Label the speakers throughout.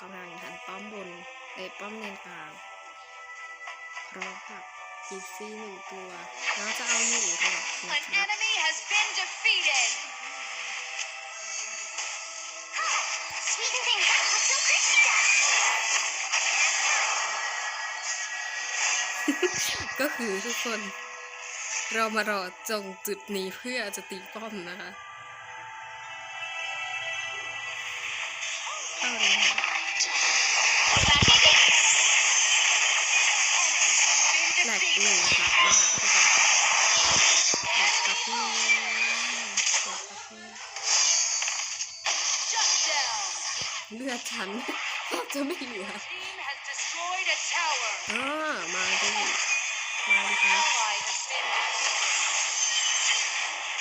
Speaker 1: กำลังหันป้อมบนเอ้ยป้อมเลนกลางพร้อมกับอีกซี่หนึ่งตัวแล้วจะเอาอยู่หรอกนะ
Speaker 2: An
Speaker 1: ครับ
Speaker 2: enemy has been defeated.
Speaker 3: Sweeten things up with some crispy dust.
Speaker 1: ก็คือทุกคนเรามารอจงจุดนี้เพื่อจะตีป้อมนะคะเข้าเหลกหนึ่งครับนะคะทุกคนแหลกครับนี่หลกครับนี่
Speaker 2: Shut down.
Speaker 1: เลือดฉันแทบจะไม่เหลืออ่ามาดิมาดิครับ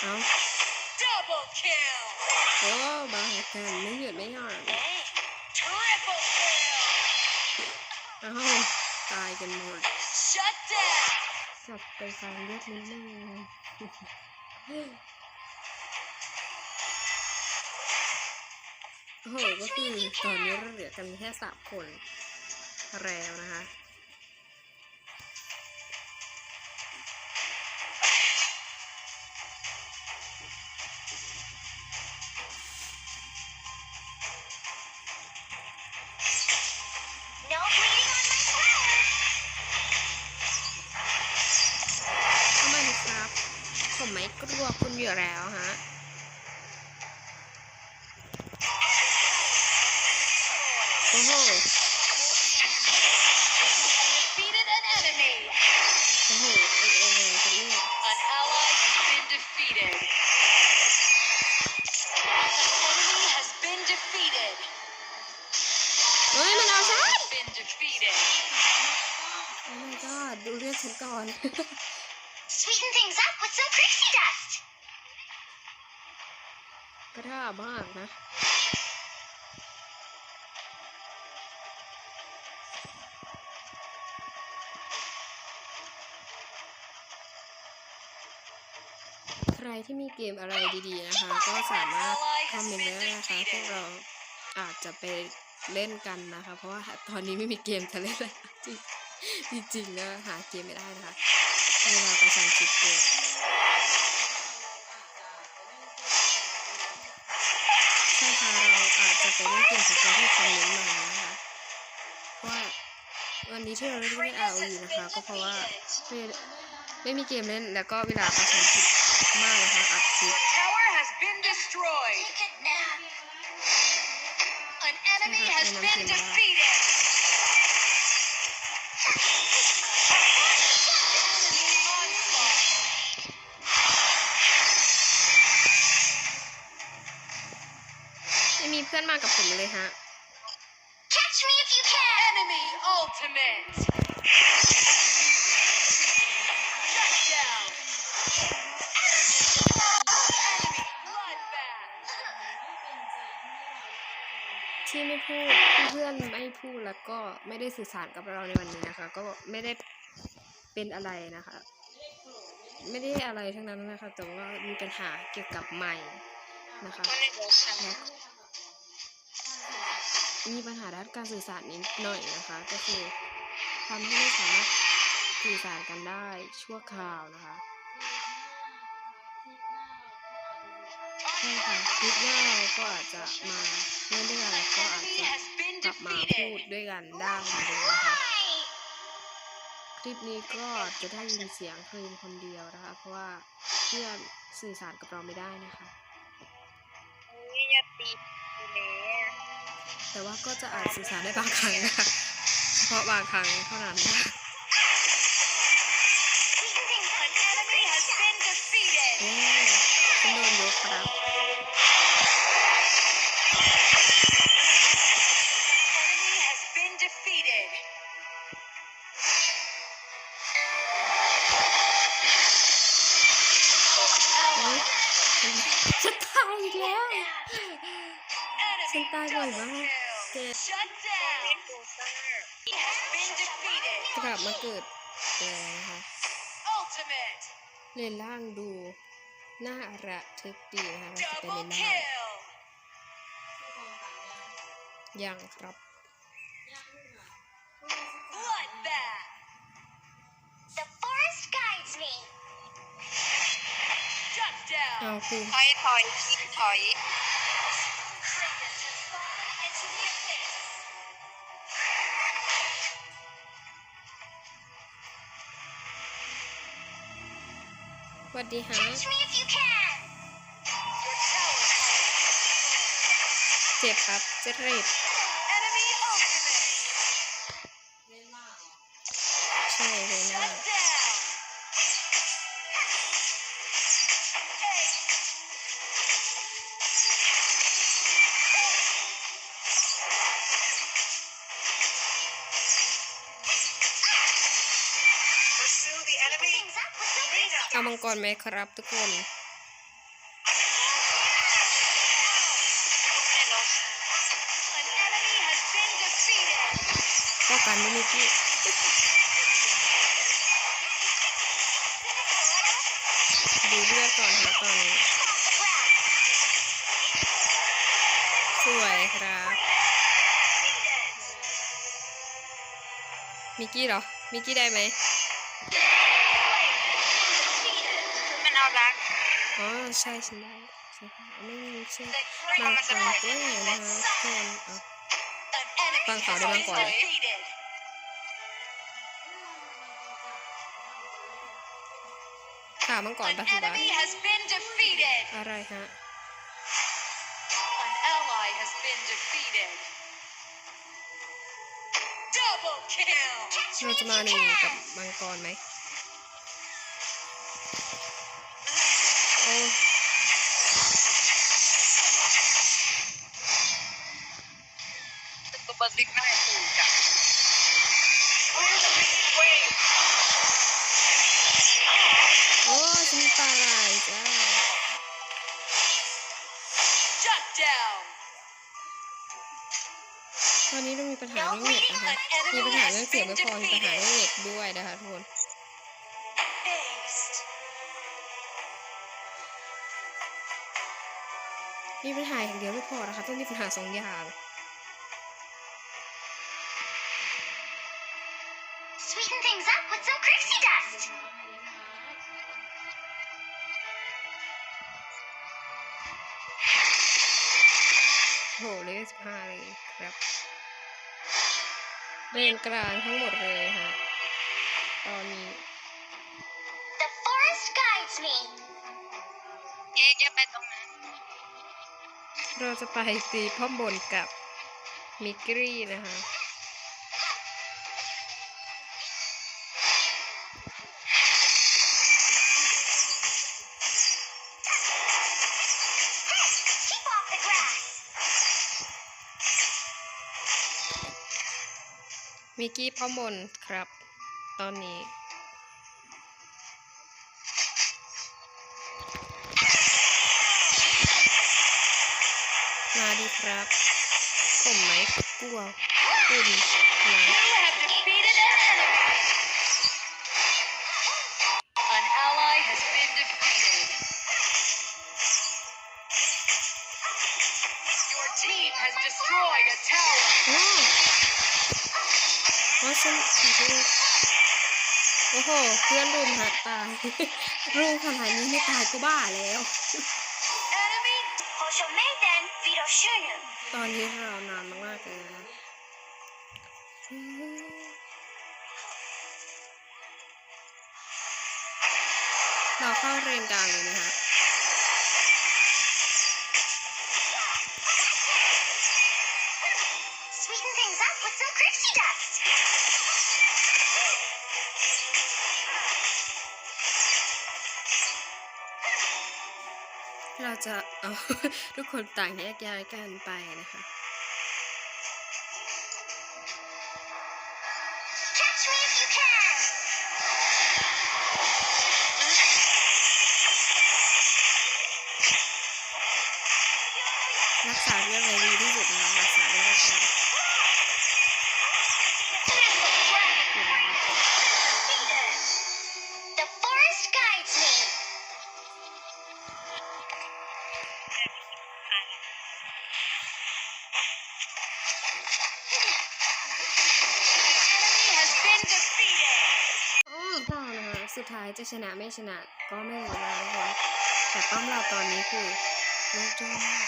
Speaker 1: เอา
Speaker 2: Double kill.
Speaker 1: โอ้มากันไม่หยุดไม่หย่อน
Speaker 2: Triple kill.
Speaker 1: เอ้าตายกันหมด
Speaker 2: Shut down.
Speaker 1: กลับไปฟังเลือดนิดนึงโอ้โหก็คือตอนนี้เราเหลือกันแค่สามคนแล้วนะคะ ฉันก่อน
Speaker 3: Sweeten things up with some crispy dust.
Speaker 1: กล้ามากนะ ใครที่มีเกมอะไรดีๆนะคะ ก็สามารถคอมเมนต์ไว้ได้นะคะ พวกเราอาจจะไปเล่นกันนะคะ เพราะว่าตอนนี้ไม่มีเกมจะเล่นเลยจริง จริงๆแล้วหาเกมไม่ได้นะคะเวลาประชันชิดเกิดใช่ค่ะเราอาจจะไปเล่นเกมของคนที่คอมเมนต์มานะคะเพราะว่าวันนี้ที่เราเล่นไม่เอาอยู่นะคะ ก็เพราะว่าไม่ไม่มีเกมเล่นแล้วก็เวลาประชันชิดมากนะคะอัดคลิป
Speaker 2: Tower has been destroyed.
Speaker 3: Take a nap.
Speaker 2: An enemy
Speaker 1: Somehow
Speaker 2: has
Speaker 1: I
Speaker 2: been
Speaker 1: don't feel that.
Speaker 2: defeated. า
Speaker 1: กับผมเลยฮะ
Speaker 3: Catch me if you can.
Speaker 2: Enemy ultimate. Shut down. Enemy bloodbath.
Speaker 1: ที่ไม่พูดเพื่อนไม่พูดแล้วก็ไม่ได้สื่อสารกับเราในวันนี้นะคะ ก็ไม่ได้เป็นอะไรนะคะ ไม่ได้อะไรทั้งนั้นนะคะ แต่ว่ามีปัญหาเกี่ยวกับไมค์นะคะและ มีปัญหาด้านการสื่อสารนิดหน่อยนะคะ ก็คือทำให้ไม่สามารถสื่อสารกันได้ชั่วคราวนะคะใช่ค่ะคลิปหน้าเราก็อาจจะมาเล่นด้วยกันแล้วก็อาจจะกลับมาพูดด้วยกันได้เหมือนเดิมนะคะคลิปนี้ก็จะได้ยินเสียงเพลงคนเดียวนะคะ เพราะว่าเพื่อนสื่อสารกับเราไม่ได้นะคะ แต่ว่าก็จะอาจสื่อสารได้บางครั้งนะคะเฉพาะบางครั้งเท่านั้นนะ ลับมาเกิดแล้วนะคะเลนล่างดูน่าระทึกดีนะคะจะเป็นเลนล่างยังครับเอาคือ
Speaker 4: ถอยถอยถอย
Speaker 1: วัสดีฮะเจ็บครับเจ็บเรดามังกรไหมครับทุกคนป้องกันไม่มีกี้ดูเลือดก่อนค่ะตอนนี้ สวยครับ มิกกี้เหรอ มิกกี้ได้ไหม
Speaker 4: มันเอารัก
Speaker 1: อ๋อ ใช่ฉันได้ฉันไม่มีเชื่อบางฝั่งด้วยนะคะแทนบา
Speaker 2: งฝั่
Speaker 1: ง
Speaker 2: ได้
Speaker 1: บา
Speaker 2: ง
Speaker 1: กว่าข่าวมังก่อ
Speaker 2: น
Speaker 1: ปะ
Speaker 2: ถูกปะ
Speaker 1: อะไรฮะเราจะมาหนึ่งกับมังกรไหม
Speaker 4: ตา
Speaker 1: ลายจ้า
Speaker 2: Shut down.
Speaker 1: ตอนนี้เรามีปัญหาเรื่องเน็ตนะคะ มีปัญหาเรื่องเสียงไม่พอมีปัญหาเรื่องเน็ตด้วยนะคะทุกคน
Speaker 2: Aced.
Speaker 1: มีปัญหาอย่างเดียวไม่พอนะคะ ต้องมีปัญหาสองอย่าง
Speaker 3: Sweeten things up with some Crixie dust.
Speaker 1: โหเลขสิบห้าเลยครับเรนกลางทั้งหมดเลยฮะตอนนี้
Speaker 3: The forest guides me.
Speaker 4: เอ๊ะจะไปตรงนั้น
Speaker 1: เราจะไปตีพ่อมบนกับมิกรี่นะคะ มิกกี้พ่อมนครับ ตอนนี้ มาดีครับ ผมไหมกลัวคุณนะ ฉันโอ้โห เพื่อนรุมหัดตายรุมขนาดนี้ไม่ตายก็บ้าแล้ว ตอนนี้เรานานมากเลยนะเราเข้าเรียนกลางเลยนะคะ เราจะเอาทุกคนต่างแยกย้ายกันไปนะคะ จะชนะไม่ชนะก็ไม่รู้นะทุกคนแต่แต่ป้อมเราตอนนี้คือโลกจ้มาก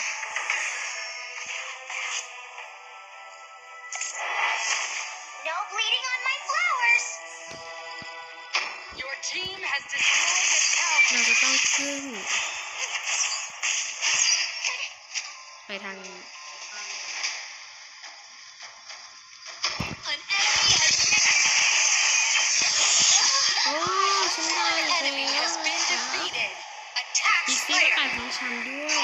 Speaker 3: No bleeding on my flowers.
Speaker 2: Your team has destroyed a tower.
Speaker 1: เราจะต้องขึ้น เร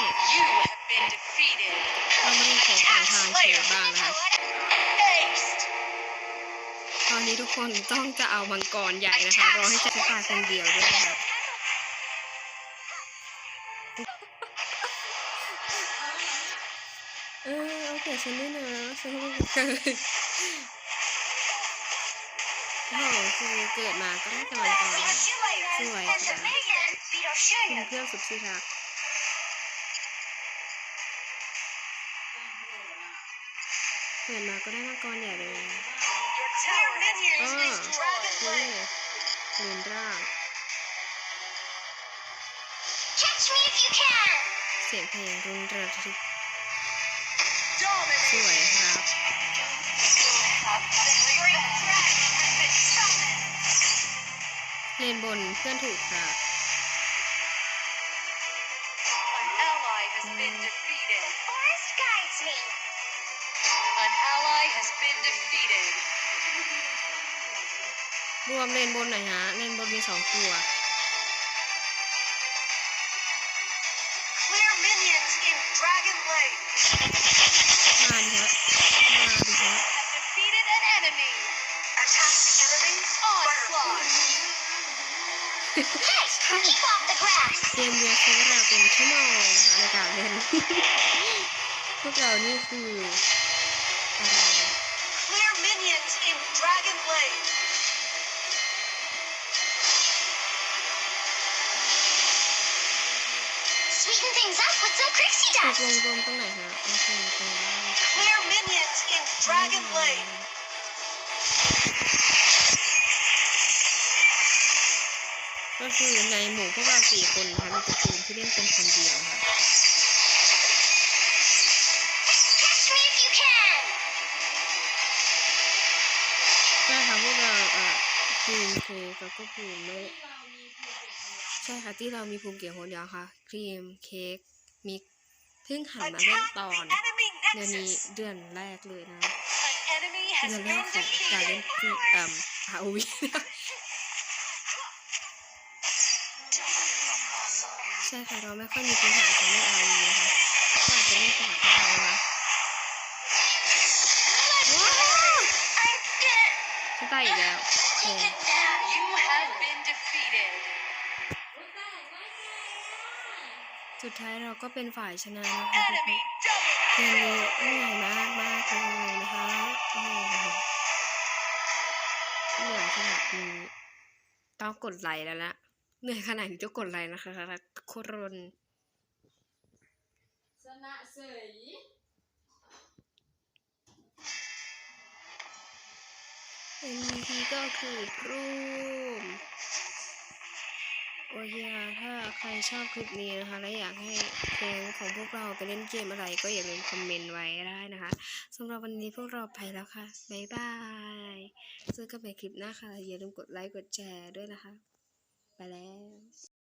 Speaker 1: ามาดูของฝั่งทางเขียวบ้างนะคะ
Speaker 2: Aced.
Speaker 1: ตอนนี้ทุกคนต้องจะเอามังกรใหญ่นะคะรอให้จักรตาคนเดียวด้วยนะคะเออโอเคฉันด้วยนะฉันก็เกิดโอ้โหคือเกิดมาก็ได้กำลังใจสวย
Speaker 3: as
Speaker 1: ค่ะ
Speaker 3: a minion. Beetle
Speaker 1: คุณ
Speaker 3: Sugar.
Speaker 1: เพื่อนสุดที่รัก เกิดมาก็ได้มังกรใหญ่เลย
Speaker 2: Your tower minion
Speaker 1: Ah.
Speaker 2: is Dragon
Speaker 1: นี่
Speaker 2: Blade.
Speaker 1: ลืมร่าง
Speaker 3: Catch me if you can.
Speaker 1: เสียงเพลงรุนระทึก
Speaker 2: Dominate.
Speaker 1: สวยครับเลนบนเพื่อนถูกค่ะ
Speaker 2: An
Speaker 1: มเลนบนหน่อยฮะเลนบนมีสองตัว
Speaker 2: Clear minions in Dragon Blade.
Speaker 1: มาดิฮะมาดิฮะ
Speaker 2: Have defeated an enemy. Attack the enemy. Onslaught.
Speaker 3: Hey, keep off the grass.
Speaker 1: เกมเดียวใช้เวลาเป็นชั่วโมงในการเล่น พวกเรานี่คือ
Speaker 3: Sweeten things up with some Crixie
Speaker 1: ถูก
Speaker 3: dust.
Speaker 1: วงรวมตรงไหนฮะโอเคตรงล่าง
Speaker 2: Clear minions in Dragon Blade.
Speaker 1: ก็คือในหมู่พวกเราสี่คนนะคะมีแต่ทีมที่เล่นเป็นคนเดียวค่ะ
Speaker 3: Catch me if you can.
Speaker 1: ใช่ค่ะพวกเราเอ่อทีมเคแล้วก็ภูมิไม่ใช่ค่ะที่เรามีภูมิเกี่ยวคนเดียวค่ะค รีม เค้ก มิก เพิ่งหันมาเล่น
Speaker 2: Attack
Speaker 1: ตอน
Speaker 2: the enemy
Speaker 1: เดือนนี้
Speaker 2: nexus.
Speaker 1: เดือนแรกเลยนะ
Speaker 2: An enemy has
Speaker 1: เดือนแร
Speaker 2: been
Speaker 1: กของการเล่น
Speaker 2: defeated.
Speaker 1: คือเอ่มอาวีใช่ค่ะเราไม่ค่อยมีพื้นฐานการเล่นอาวีนะคะก็อาจจะเล่นตลาดได้นะคะว้าว
Speaker 3: I'm dead.
Speaker 1: ฉันตายอีกแล้วโอเค
Speaker 2: You have been defeated.
Speaker 1: สุดท้ายเราก็เป็นฝ่ายชนะนะคะทุกคน
Speaker 2: Enemy double
Speaker 1: เกมนี้เหนื่อยมากมากๆเลยนะคะโอ้โหเหนื่อยขนาดนี้ต้องกดไลค์แล้วละเหนื่อยขนาดนี้ต้องกดไลค์นะคะทุกคน
Speaker 5: ชนะเสย
Speaker 1: MVP ก็คือรูม โอเคค่ะถ้าใครชอบคลิปนี้นะคะ และอยากให้เพลงของพวกเราไปเล่นเกมอะไร ก็อย่าลืมคอมเมนต์ไว้ได้นะคะสำหรับวันนี้พวกเราไปแล้วค่ะ บ๊ายบายเจอกันใหม่คลิปหน้าค่ะ อย่าลืมกดไลค์ กดแชร์ด้วยนะคะ ไปแล้ว